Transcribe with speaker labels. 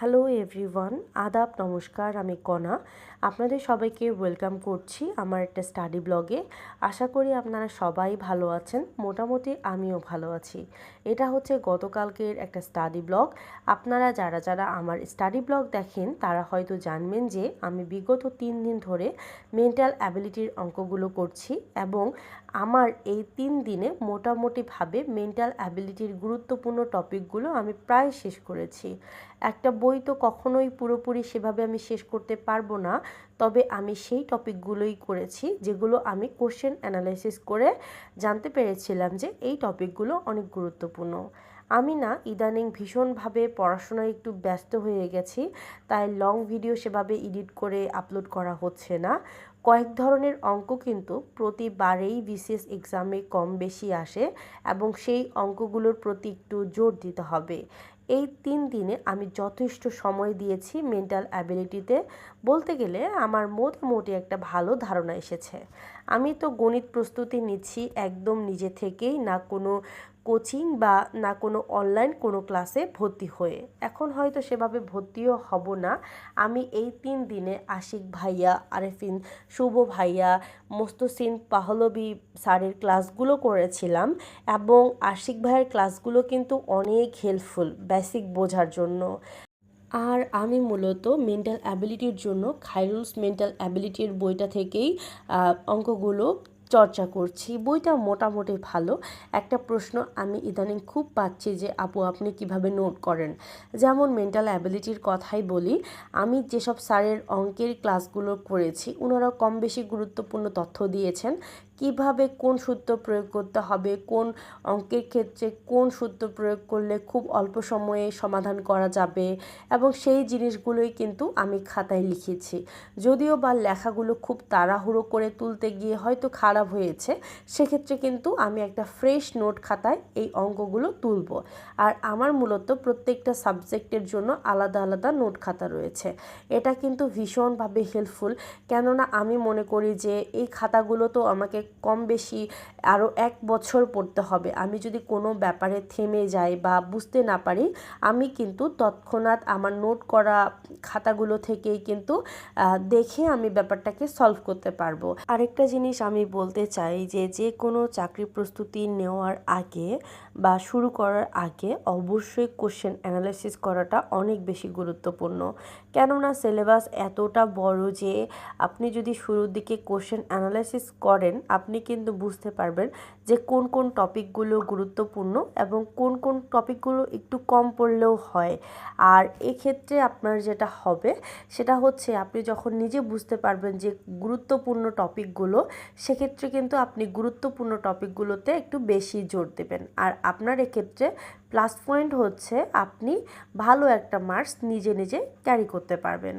Speaker 1: Hello everyone, আদাব, নমস্কার, আমি কণা আপনাদের সবাইকে ওয়েলকাম করছি আমার একটা স্টাডি ব্লগে। আশা করি আপনারা সবাই ভালো আছেন, মোটামুটি আমিও ভালো আছি। এটা হচ্ছে গতকালকের একটা স্টাডি ব্লগ। আপনারা যারা যারা আমার স্টাডি ব্লগ দেখেন, তারা হয়তো জানবেন যে আমি বিগত তিন দিন ধরে মেন্টাল অ্যাবিলিটির অঙ্কগুলো করছি এবং আমার এই তিন দিনে মোটামুটিভাবে মেন্টাল অ্যাবিলিটির গুরুত্বপূর্ণ টপিকগুলো আমি প্রায় শেষ করেছি। একটা তো কখনোই পুরোপুরি সেভাবে আমি শেষ করতে পারব না। তবে আমি সেই টপিকগুলোই করেছি, যেগুলো আমি কোশ্চেন অ্যানালাইসিস করে জানতে পেরেছিলাম যে এই টপিকগুলো অনেক গুরুত্বপূর্ণ। আমি না ইদানিং ভীষণভাবে পড়াশোনায় একটু ব্যস্ত হয়ে গেছি, তাই লং ভিডিও সেভাবে এডিট করে আপলোড করা হচ্ছে না। কয়েক ধরনের অঙ্ক কিন্তু প্রতিবারেই বিসিএস এক্সামে কম বেশি আসে এবং সেই অঙ্কগুলোর প্রতি একটু জোর দিতে হবে। এই তিন দিনে আমি যথেষ্ট সময় দিয়েছি মেন্টাল অ্যাবিলিটিতে বলতে গেলে আমার মোটামুটি একটা ভালো ধারণা এসেছে। আমি তো গণিত প্রস্তুতি নিচ্ছি একদম নিজে থেকেই, না কোনো কোচিং বা না কোনো অনলাইন কোনো ক্লাসে ভর্তি হয়ে। এখন হয়তো সেভাবে ভর্তিও হব না। আমি এই তিন দিনে আশিক ভাইয়া, আরেফিন, শুভ ভাইয়া মোস্তসিন পাহলবি স্যারের ক্লাসগুলো করেছিলাম এবং আশিক ভাইয়ের ক্লাসগুলো কিন্তু অনেক হেল্পফুল বেসিক বোঝার জন্য। আর আমি মূলত মেন্টাল অ্যাবিলিটির জন্য খাইরুলস মেন্টাল অ্যাবিলিটির বইটা থেকেই অঙ্কগুলো চর্চা করছি। বইটা মোটামুটি ভালো। একটা প্রশ্ন আমি ইদানিং খুব পাচ্ছি যে, আপু, আপনি কীভাবে নোট করেন? যেমন মেন্টাল অ্যাবিলিটির কথাই বলি, আমি যেসব স্যারের অঙ্কের ক্লাসগুলো করেছি ওনারা কম বেশি গুরুত্বপূর্ণ তথ্য দিয়েছেন। কীভাবে কোন সূত্র প্রয়োগ করতে হবে, কোন অঙ্কের ক্ষেত্রে কোন সূত্র প্রয়োগ করলে খুব অল্প সময়ে সমাধান করা যাবে, এবং সেই জিনিসগুলোই কিন্তু আমি খাতায় লিখেছি। যদিও বা লেখাগুলো খুব তাড়াহুড়ো করে তুলতে গিয়ে হয়তো খারাপ হয়েছে, সেক্ষেত্রে কিন্তু আমি একটা ফ্রেশ নোট খাতায় এই অঙ্কগুলো তুলব। আর আমার মূলত প্রত্যেকটা সাবজেক্টের জন্য আলাদা আলাদা নোট খাতা রয়েছে। এটা কিন্তু ভীষণভাবে হেল্পফুল কেননা আমি মনে করি যে এই খাতাগুলো তো আমাকে কম বেশি আরও এক বছর পড়তে হবে। আমি যদি কোনো ব্যাপারে থেমে যাই বা বুঝতে না পারি, আমি কিন্তু তৎক্ষণাৎ আমার নোট করা খাতাগুলো থেকেই কিন্তু দেখে আমি ব্যাপারটাকে সলভ করতে পারব। আরেকটা জিনিস আমি বলতে চাই যে যে কোনো চাকরি প্রস্তুতি নেওয়ার আগে বা শুরু করার আগে অবশ্যই কোশ্চেন অ্যানালাইসিস করাটা অনেক বেশি গুরুত্বপূর্ণ। কেননা সিলেবাস এতটা বড় যে আপনি যদি শুরুর দিকে কোশ্চেন অ্যানালাইসিস করেন, আপনি কিন্তু বুঝতে পারবেন যে কোন কোন টপিকগুলো গুরুত্বপূর্ণ এবং কোন কোন টপিকগুলো একটু কম পড়লেও হয়। আর এক্ষেত্রে আপনার যেটা হবে, সেটা হচ্ছে আপনি যখন নিজে বুঝতে পারবেন যে গুরুত্বপূর্ণ টপিকগুলো সেক্ষেত্রে কিন্তু আপনি গুরুত্বপূর্ণ টপিকগুলোতে একটু বেশি জোর দেবেন। আর আপনার এক্ষেত্রে প্লাস পয়েন্ট হচ্ছে আপনি ভালো একটা মার্কস নিজে নিজে ক্যারি করতে পারবেন।